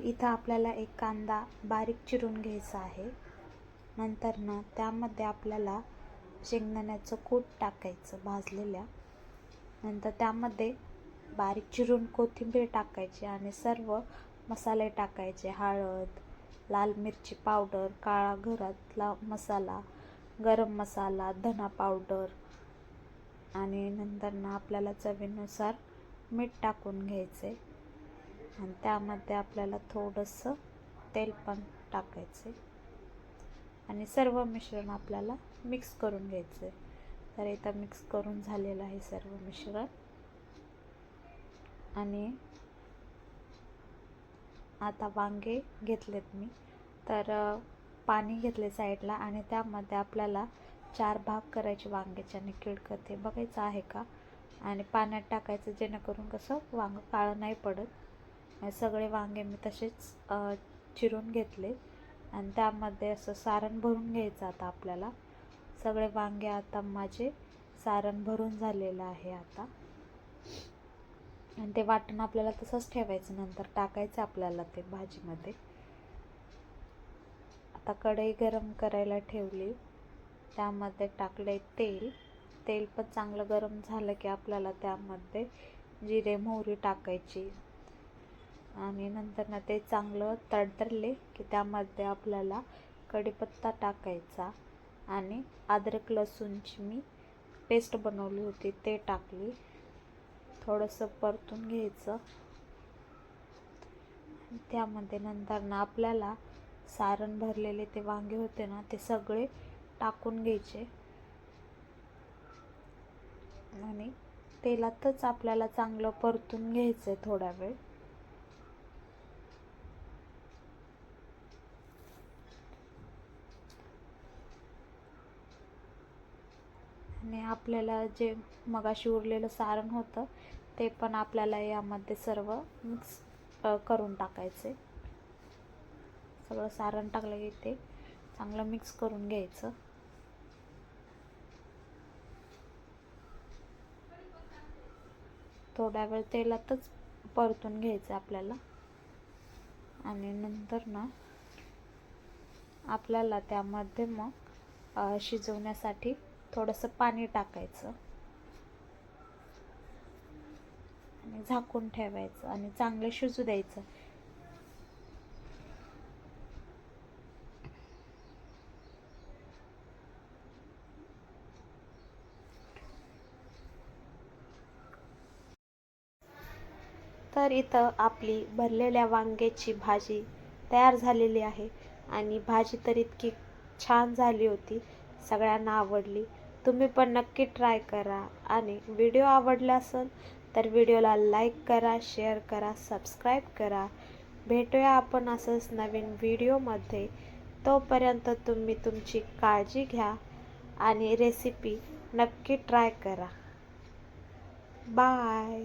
तर इथं आपल्याला एक कांदा बारीक चिरून घ्यायचा आहे. नंतर ना त्यामध्ये आपल्याला शेंगदाण्याचं कूट टाकायचं भाजलेल्या. नंतर त्यामध्ये बारीक चिरून कोथिंबीर टाकायची आणि सर्व मसाले टाकायचे. हळद लाल मिरची पावडर काळा घरातला मसाला गरम मसाला धना पावडर आणि नंतर ना आपल्याला चवीनुसार मीठ टाकून घ्यायचे. आणि त्यामध्ये आपल्याला थोडंसं तेल पण टाकायचं आणि सर्व मिश्रण आपल्याला मिक्स करून घ्यायचं आहे तर इथं मिक्स करून झालेलं आहे सर्व मिश्रण. आणि आता वांगे घेतलेत मी. तर पाणी घेतले साईडला आणि त्यामध्ये आपल्याला चार भाग करायचे वांग्याचे आणि किडकत ते बघायचं आहे का? आणि पाण्यात टाकायचं जेणेकरून कसं वांग काळं नाही पडत. सगळे वांगे मी तसेच चिरून घेतले. आणि त्यामध्ये असं सारण भरून घ्यायचं आता आपल्याला. सगळे वांगे आता माझे सारण भरून झालेलं आहे आता. आणि ते वाटण आपल्याला तसंच ठेवायचं नंतर टाकायचं आपल्याला ते भाजीमध्ये. आता कढई गरम करायला ठेवली. त्यामध्ये टाकले तेल. तेल पण चांगलं गरम झालं की आपल्याला त्यामध्ये जिरे मोहरी टाकायची. आणि नंतर ना ते चांगलं तडतरले की त्यामध्ये आपल्याला कढीपत्ता टाकायचा आणि अद्रक लसूणची मी पेस्ट बनवली होती ते टाकली. थोडंसं परतून घ्यायचं. त्यामध्ये नंतर ना आपल्याला सारण भरलेले ते वांगे होते ना ते सगळे टाकून घ्यायचे. आणि तेलातच आपल्याला चांगलं परतून घ्यायचं आहे थोडा वेळ. आणि आपल्याला जे मगाशी उरलेलं सारण होतं ते पण आपल्याला यामध्ये सर्व मिक्स करून टाकायचे सगळं सारण टाकलं की ते चांगलं मिक्स करून घ्यायचं. थोड्या वेळ तेलातच परतून घ्यायचं आपल्याला. आणि नंतर ना आपल्याला त्यामध्ये मग शिजवण्यासाठी थोडंसं पाणी टाकायचं. आणि झाकून ठेवायचं आणि चांगलं शिजू द्यायचं. तर इथं आपली भरलेल्या वांग्याची भाजी तयार झालेली आहे. आणि भाजी तर इतकी छान झाली होती. सगळ्यांना आवडली. तुम्ही पण नक्की ट्राय करा. आणि व्हिडिओ आवडला असेल तर व्हिडिओला लाईक करा शेअर करा सबस्क्राईब करा. भेटूया आपण असंच नवीन व्हिडिओमध्ये तोपर्यंत तुम्ही तुमची काळजी घ्या आणि रेसिपी नक्की ट्राय करा. बाय